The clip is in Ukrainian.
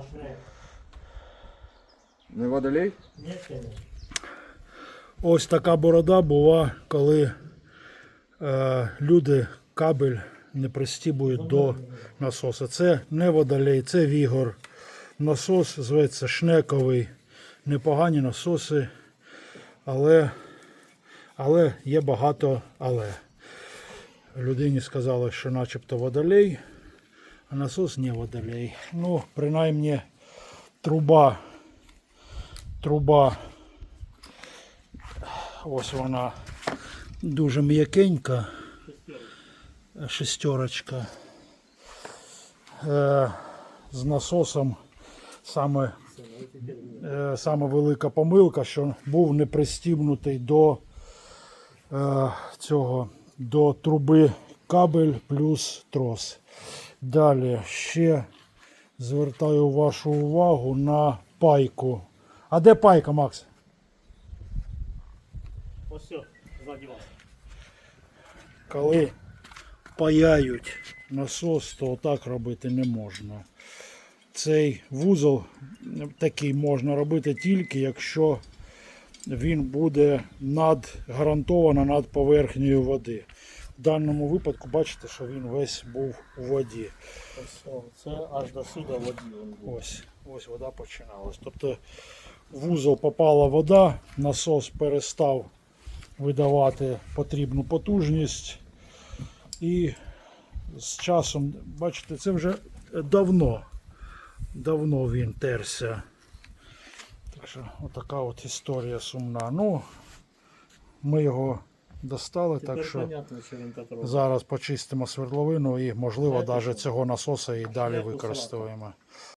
наш не. Не водолей? Ні, ще не. Ось така борода була, коли е, люди кабель не пристібують до насоса. Це не водолей, це вігор. Насос зветься шнековий. Непогані насоси, але, але є багато але. Людині сказали, що начебто водолей, насос не водолей. Ну, принаймні, труба, труба Ось вона дуже м'якенька. Шестерочка. Е, з насосом саме, е, саме велика помилка, що був не пристібнутий до е, цього до труби кабель плюс трос. Далі ще звертаю вашу увагу на пайку. А де пайка, Макс? Ось все, ззаді вас. коли паяють насос, то так робити не можна. Цей вузол такий можна робити тільки, якщо він буде над, гарантовано над поверхнею води. Даному випадку бачите, що він весь був у воді. Ось, це аж до сюди воді він був. Ось, ось вода починалась. Тобто в вузол попала вода, насос перестав видавати потрібну потужність. І з часом, бачите, це вже давно, давно він терся. Так що отака от історія сумна. Ну, ми його достали, Тепер так що понятно, що зараз почистимо свердловину і, можливо, навіть цього насоса і далі використовуємо.